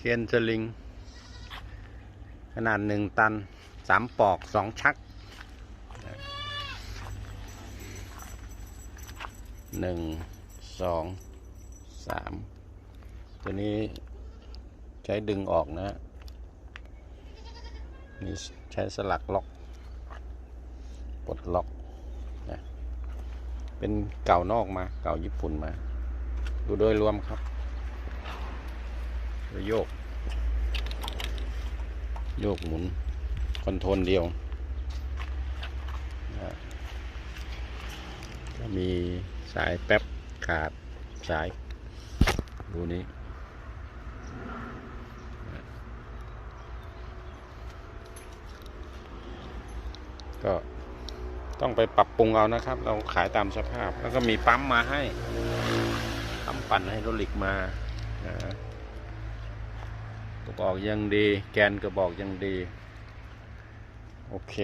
เทียนสลิง ขนาดหนึ่งตันสามปอกสองชักหนึ่งสองสามตัวนี้ใช้ดึงออกนะนี่ใช้สลักล็อกปลดล็อกนะเป็นเก่านอกมาเก่าญี่ปุ่นมา ดูโดยรวมครับ โยก โยกหมุน คอนโทรลเดียวมีสายแป๊บขาดสาย ดูนี้ก็ต้องไปปรับปรุงเอานะครับ เราขายตามสภาพ แล้วก็มีปั๊มมาให้ ปั๊มปั่นไฮดรอลิกมานะ กระบอกยังดี แกนกระบอกยังดี โอเค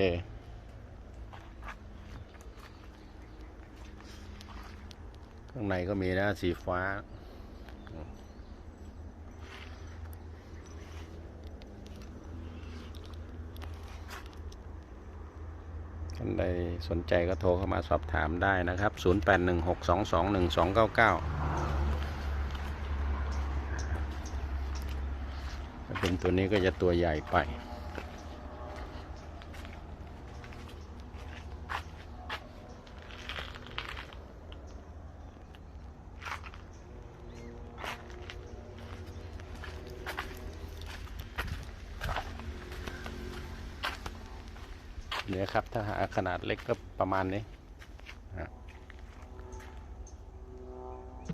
ข้างในก็มีนะสีฟ้า ท่านใดสนใจก็โทรเข้ามาสอบถามได้นะครับ 0816221299 ถ้าเป็นตัวนี้ก็จะตัวใหญ่ไป เนี่ยครับ ถ้าหาขนาดเล็กก็ประมาณนี้